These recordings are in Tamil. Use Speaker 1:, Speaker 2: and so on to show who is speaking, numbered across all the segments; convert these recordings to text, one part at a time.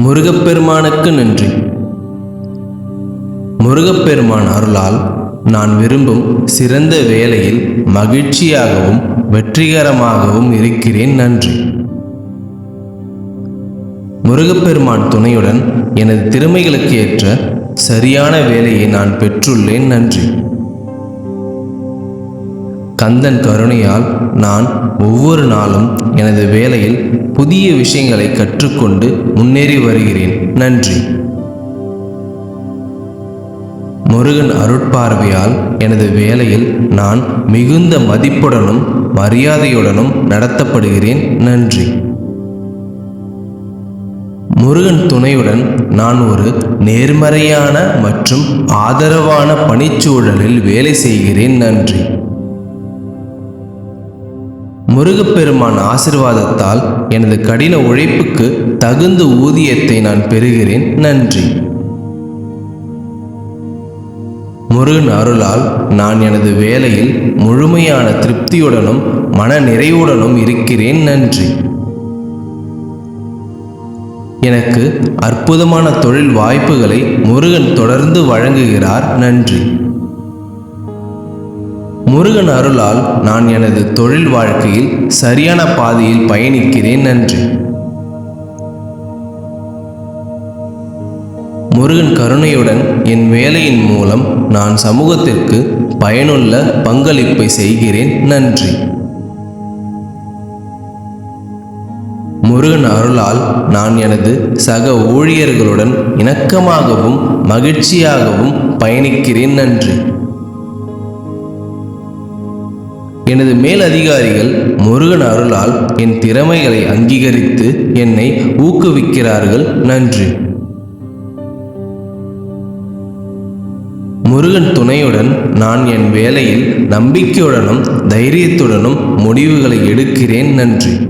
Speaker 1: முருகப்பெருமானுக்கு நன்றி. முருகப்பெருமான் அருளால் நான் விரும்பும் சிறந்த வேலையில் மகிழ்ச்சியாகவும் வெற்றிகரமாகவும் இருக்கிறேன் நன்றி. முருகப்பெருமான் துணையுடன் எனது திறமைகளுக்கு ஏற்ற சரியான வேலையை நான் பெற்றுள்ளேன் நன்றி. கந்தன் கருணையால் நான் ஒவ்வொரு நாளும் எனது வேலையில் புதிய விஷயங்களை கற்றுக்கொண்டு முன்னேறி வருகிறேன். நன்றி. முருகன் அருட்பார்வையால் எனது வேலையில் நான் மிகுந்த மதிப்புடனும் மரியாதையுடனும் நடத்தப்படுகிறேன். நன்றி. முருகன் துணையுடன் நான் ஒரு நேர்மறையான மற்றும் ஆதரவான பணிச்சூழலில் வேலை செய்கிறேன். நன்றி. முருகப்பெருமான் ஆசிர்வாதத்தால் எனது கடின உழைப்புக்கு தகுந்த ஊதியத்தை நான் பெறுகிறேன். நன்றி. முருகன் அருளால் நான் எனது வேலையில் முழுமையான திருப்தியுடனும் மன நிறைவுடனும் இருக்கிறேன். நன்றி. எனக்கு அற்புதமான தொழில் வாய்ப்புகளை முருகன் தொடர்ந்து வழங்குகிறார். நன்றி. முருகன் அருளால் நான் எனது தொழில் வாழ்க்கையில் சரியான பாதையில் பயணிக்கிறேன் நன்றி. முருகன் கருணையுடன் என் வேலையின் மூலம் நான் சமூகத்திற்கு பயனுள்ள பங்களிப்பை செய்கிறேன் நன்றி. முருகன் அருளால் நான் எனது சக ஊழியர்களுடன் இணக்கமாகவும் மகிழ்ச்சியாகவும் பயணிக்கிறேன் நன்றி. எனது மேலதிகாரிகள் முருகன் அருளால் என் திறமைகளை அங்கீகரித்து என்னை ஊக்குவிக்கிறார்கள். நன்றி. முருகன் துணையுடன் நான் என் வேலையில் நம்பிக்கையுடனும் தைரியத்துடனும் முடிவுகளை எடுக்கிறேன். நன்றி.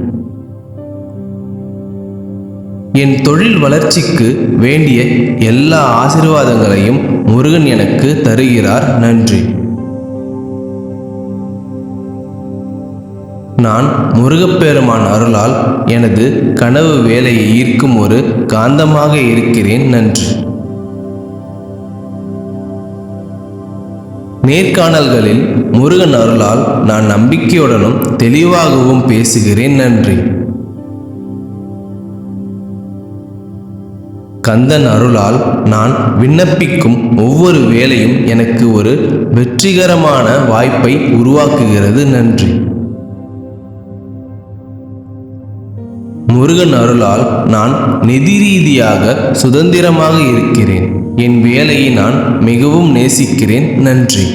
Speaker 1: என் தொழில் வளர்ச்சிக்கு வேண்டிய எல்லா ஆசீர்வாதங்களையும் முருகன் எனக்கு தருகிறார். நன்றி. நான் முருகப்பெருமான் அருளால் எனது கனவு வேலையை ஈர்க்கும் ஒரு காந்தமாக இருக்கிறேன் நன்றி. நேர்காணல்களில் முருகன் அருளால் நான் நம்பிக்கையுடனும் தெளிவாகவும் பேசுகிறேன் நன்றி. கந்தன் அருளால் நான் விண்ணப்பிக்கும் ஒவ்வொரு வேலையும் எனக்கு ஒரு வெற்றிகரமான வாய்ப்பை உருவாக்குகிறது நன்றி. முருகன் அருளால் நான் நிதி ரீதியாக சுதந்திரமாக இருக்கிறேன். என் வேலையை நான் மிகவும் நேசிக்கிறேன். நன்றி.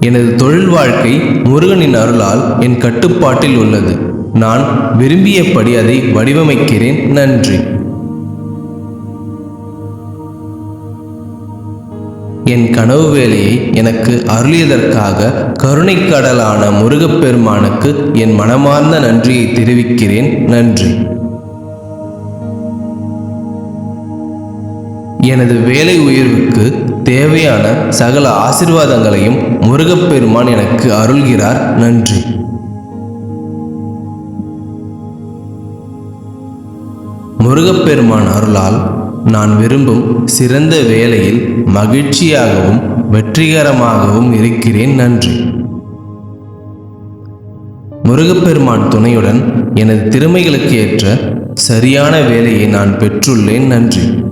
Speaker 1: எனது தொழில் வாழ்க்கை முருகனின் அருளால் என் கட்டுப்பாட்டில் உள்ளது. நான் விரும்பியபடி அதை வடிவமைக்கிறேன். நன்றி. என் கனவு வேலையை எனக்கு அருளியதற்காக கருணைக்கடலான முருகப்பெருமானுக்கு என் மனமார்ந்த நன்றியை தெரிவிக்கிறேன். நன்றி. எனது வேலை உயர்வுக்கு தேவையான சகல ஆசிர்வாதங்களையும் முருகப்பெருமான் எனக்கு அருள்கிறார். நன்றி. முருகப்பெருமான் அருளால் நான் விரும்பும் சிறந்த வேலையில் மகிழ்ச்சியாகவும் வெற்றிகரமாகவும் இருக்கிறேன். நன்றி. முருகப்பெருமான் துணையுடன் எனது திறமைகளுக்கு ஏற்ற சரியான வேலையை நான் பெற்றுள்ளேன். நன்றி.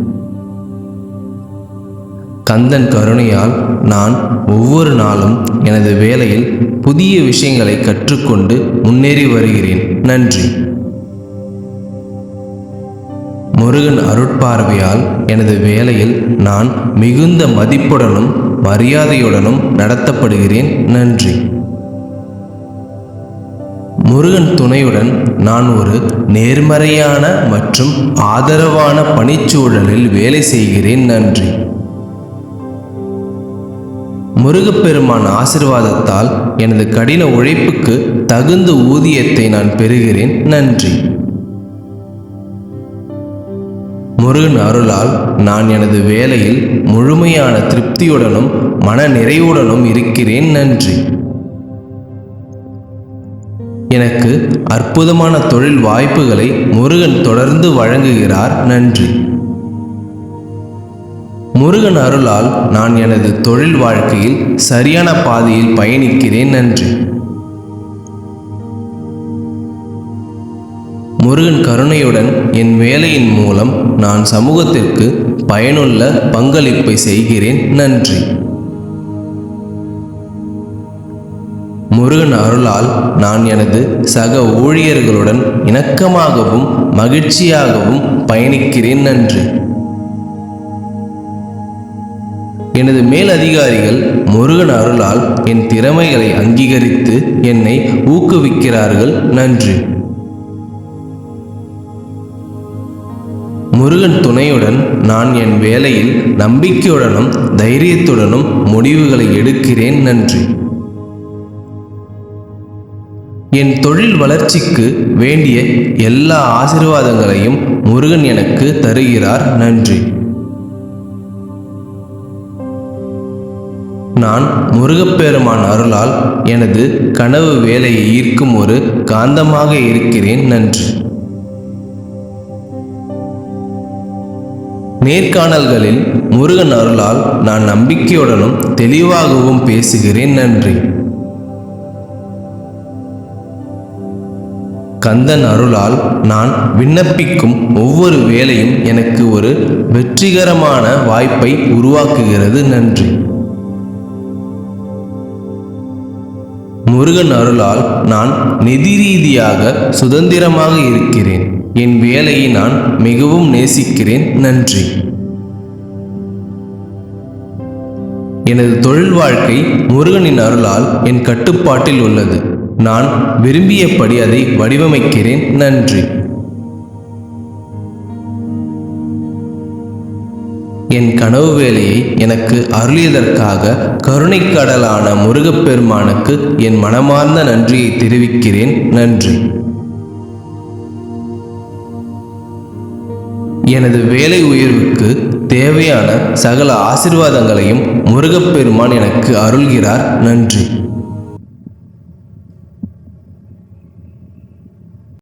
Speaker 1: கந்தன் கருணையால் நான் ஒவ்வொரு நாளும் எனது வேலையில் புதிய விஷயங்களை கற்றுக்கொண்டு முன்னேறி வருகிறேன். நன்றி. முருகன் அருட்பார்வையால் எனது வேலையில் நான் மிகுந்த மதிப்புடனும் மரியாதையுடனும் நடத்தப்படுகிறேன். நன்றி. முருகன் துணையுடன் நான் ஒரு நேர்மறையான மற்றும் ஆதரவான பணிச்சூழலில் வேலை செய்கிறேன். நன்றி. முருகப்பெருமான் ஆசிர்வாதத்தால் எனது கடின உழைப்புக்கு தகுந்த ஊதியத்தை நான் பெறுகிறேன். நன்றி. முருகன் அருளால் நான் எனது வேலையில் முழுமையான திருப்தியுடனும் மன நிறைவுடனும் இருக்கிறேன் நன்றி. எனக்கு அற்புதமான தொழில் வாய்ப்புகளை முருகன் தொடர்ந்து வழங்குகிறார் நன்றி. முருகன் அருளால் நான் எனது தொழில் வாழ்க்கையில் சரியான பாதையில் பயணிக்கிறேன் நன்றி. முருகன் கருணையுடன் என் வேலையின் மூலம் நான் சமூகத்திற்கு பயனுள்ள பங்களிப்பை செய்கிறேன். நன்றி. முருகன் அருளால் நான் எனது சக ஊழியர்களுடன் இணக்கமாகவும் மகிழ்ச்சியாகவும் பயணிக்கிறேன். நன்றி. எனது மேலதிகாரிகள் முருகன் அருளால் என் திறமைகளை அங்கீகரித்து என்னை ஊக்குவிக்கிறார்கள். நன்றி. முருகன் துணையுடன் நான் என் வேலையில் நம்பிக்கையுடனும் தைரியத்துடனும் முடிவுகளை எடுக்கிறேன் நன்றி. என் தொழில் வளர்ச்சிக்கு வேண்டிய எல்லா ஆசீர்வாதங்களையும் முருகன் எனக்கு தருகிறார் நன்றி. நான் முருகப்பெருமான் அருளால் எனது கனவு வேலையை ஈர்க்கும் ஒரு காந்தமாக இருக்கிறேன் நன்றி. நேர்காணல்களில் முருகன் அருளால் நான் நம்பிக்கையுடனும் தெளிவாகவும் பேசுகிறேன் நன்றி. கந்தன் அருளால் நான் விண்ணப்பிக்கும் ஒவ்வொரு வேலையும் எனக்கு ஒரு வெற்றிகரமான வாய்ப்பை உருவாக்குகிறது நன்றி. முருகன் அருளால் நான் நிதி ரீதியாக சுதந்திரமாக இருக்கிறேன். என் வேலையை நான் மிகவும் நேசிக்கிறேன். நன்றி. எனது தொழில் வாழ்க்கை முருகனின் அருளால் என் கட்டுப்பாட்டில் உள்ளது. நான் விரும்பியபடி அதை வடிவமைக்கிறேன். நன்றி. என் கனவு வேலையை எனக்கு அருளியதற்காக கருணைக்கடலான முருகப்பெருமானுக்கு என் மனமார்ந்த நன்றியை தெரிவிக்கிறேன். நன்றி. எனது வேலை உயர்வுக்கு தேவையான சகல ஆசிர்வாதங்களையும் முருகப்பெருமான் எனக்கு அருள்கிறார். நன்றி.